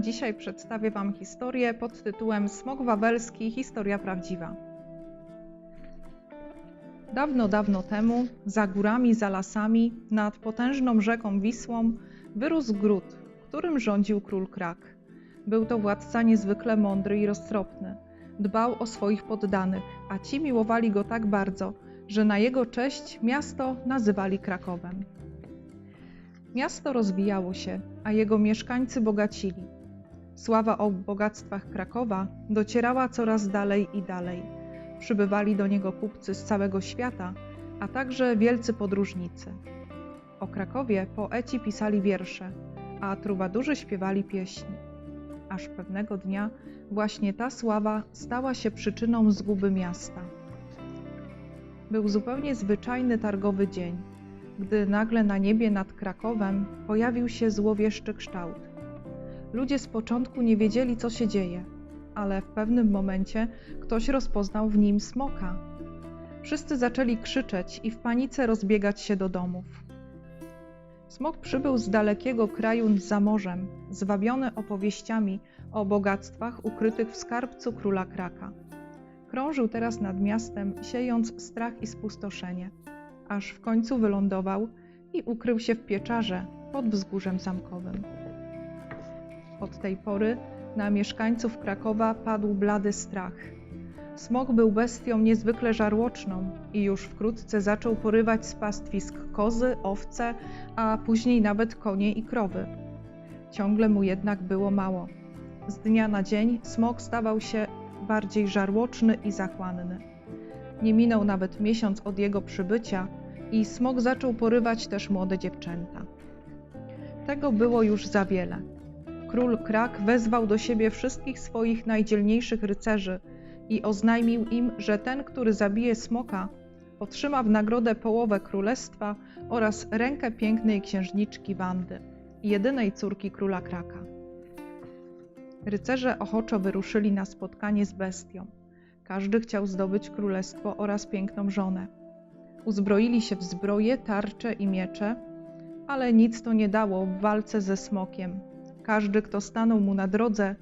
Dzisiaj przedstawię Wam historię pod tytułem Smok Wawelski Historia prawdziwa. Dawno, dawno temu, za górami, za lasami, nad potężną rzeką Wisłą, wyrósł gród, którym rządził król Krak. Był to władca niezwykle mądry i roztropny. Dbał o swoich poddanych, a ci miłowali go tak bardzo, że na jego cześć miasto nazywali Krakowem. Miasto rozwijało się, a jego mieszkańcy bogacili. Sława o bogactwach Krakowa docierała coraz dalej i dalej. Przybywali do niego kupcy z całego świata, a także wielcy podróżnicy. O Krakowie poeci pisali wiersze, a trubadurzy śpiewali pieśni. Aż pewnego dnia właśnie ta sława stała się przyczyną zguby miasta. Był zupełnie zwyczajny targowy dzień gdy nagle na niebie nad Krakowem pojawił się złowieszczy kształt. Ludzie z początku nie wiedzieli, co się dzieje, ale w pewnym momencie ktoś rozpoznał w nim smoka. Wszyscy zaczęli krzyczeć i w panice rozbiegać się do domów. Smok przybył z dalekiego kraju za morzem, zwabiony opowieściami o bogactwach ukrytych w skarbcu króla Kraka. Krążył teraz nad miastem, siejąc strach i spustoszenie aż w końcu wylądował i ukrył się w pieczarze pod wzgórzem zamkowym. Od tej pory na mieszkańców Krakowa padł blady strach. Smok był bestią niezwykle żarłoczną i już wkrótce zaczął porywać z pastwisk kozy, owce, a później nawet konie i krowy. Ciągle mu jednak było mało. Z dnia na dzień smok stawał się bardziej żarłoczny i zachłanny. Nie minął nawet miesiąc od jego przybycia i smok zaczął porywać też młode dziewczęta. Tego było już za wiele. Król Krak wezwał do siebie wszystkich swoich najdzielniejszych rycerzy i oznajmił im, że ten, który zabije smoka, otrzyma w nagrodę połowę królestwa oraz rękę pięknej księżniczki Wandy, jedynej córki króla Kraka. Rycerze ochoczo wyruszyli na spotkanie z bestią. Każdy chciał zdobyć królestwo oraz piękną żonę. Uzbroili się w zbroje, tarcze i miecze, ale nic to nie dało w walce ze smokiem. Każdy, kto stanął mu na drodze,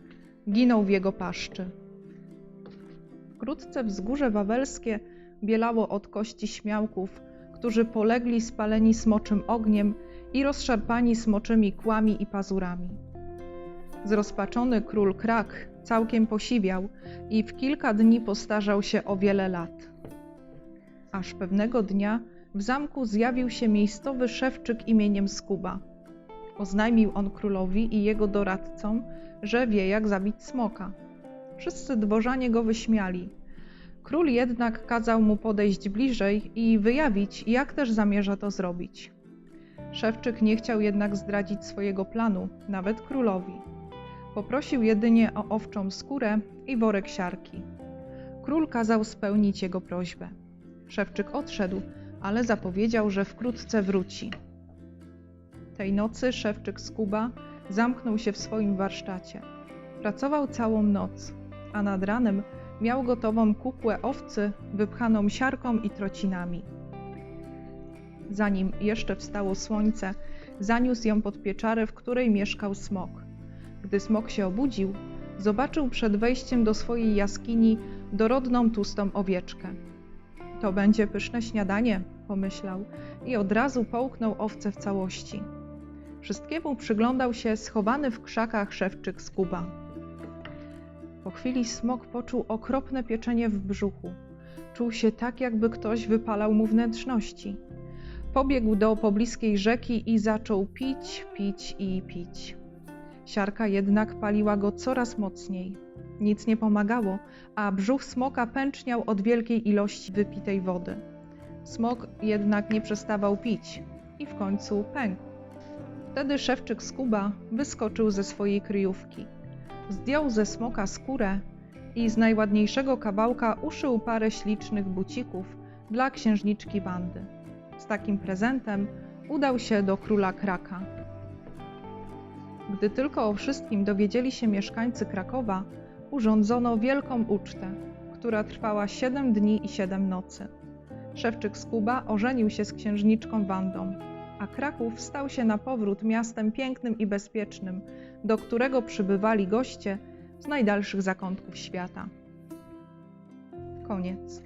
ginął w jego paszczy. Wkrótce wzgórze wawelskie bielało od kości śmiałków, którzy polegli spaleni smoczym ogniem i rozszarpani smoczymi kłami i pazurami. Zrozpaczony król Krak całkiem posiwiał i w kilka dni postarzał się o wiele lat. Aż pewnego dnia w zamku zjawił się miejscowy szewczyk imieniem Skuba. Oznajmił on królowi i jego doradcom, że wie jak zabić smoka. Wszyscy dworzanie go wyśmiali. Król jednak kazał mu podejść bliżej i wyjawić, jak też zamierza to zrobić. Szewczyk nie chciał jednak zdradzić swojego planu, nawet królowi. Poprosił jedynie o owczą skórę i worek siarki. Król kazał spełnić jego prośbę. Szewczyk odszedł, ale zapowiedział, że wkrótce wróci. Tej nocy szewczyk Skuba zamknął się w swoim warsztacie. Pracował całą noc, a nad ranem miał gotową kukłę owcy wypchaną siarką i trocinami. Zanim jeszcze wstało słońce, zaniósł ją pod pieczarę, w której mieszkał smok. Gdy smok się obudził, zobaczył przed wejściem do swojej jaskini dorodną tłustą owieczkę. To będzie pyszne śniadanie, pomyślał i od razu połknął owce w całości. Wszystkiemu przyglądał się schowany w krzakach szewczyk Skuba. Po chwili smok poczuł okropne pieczenie w brzuchu. Czuł się tak, jakby ktoś wypalał mu wnętrzności. Pobiegł do pobliskiej rzeki i zaczął pić, pić i pić. Siarka jednak paliła go coraz mocniej. Nic nie pomagało, a brzuch smoka pęczniał od wielkiej ilości wypitej wody. Smok jednak nie przestawał pić i w końcu pękł. Wtedy szewczyk Skuba wyskoczył ze swojej kryjówki. Zdjął ze smoka skórę i z najładniejszego kawałka uszył parę ślicznych bucików dla księżniczki Wandy. Z takim prezentem udał się do króla Kraka. Gdy tylko o wszystkim dowiedzieli się mieszkańcy Krakowa, urządzono wielką ucztę, która trwała siedem dni i siedem nocy. Szewczyk z Kuba ożenił się z księżniczką Wandą, a Kraków stał się na powrót miastem pięknym i bezpiecznym, do którego przybywali goście z najdalszych zakątków świata. Koniec.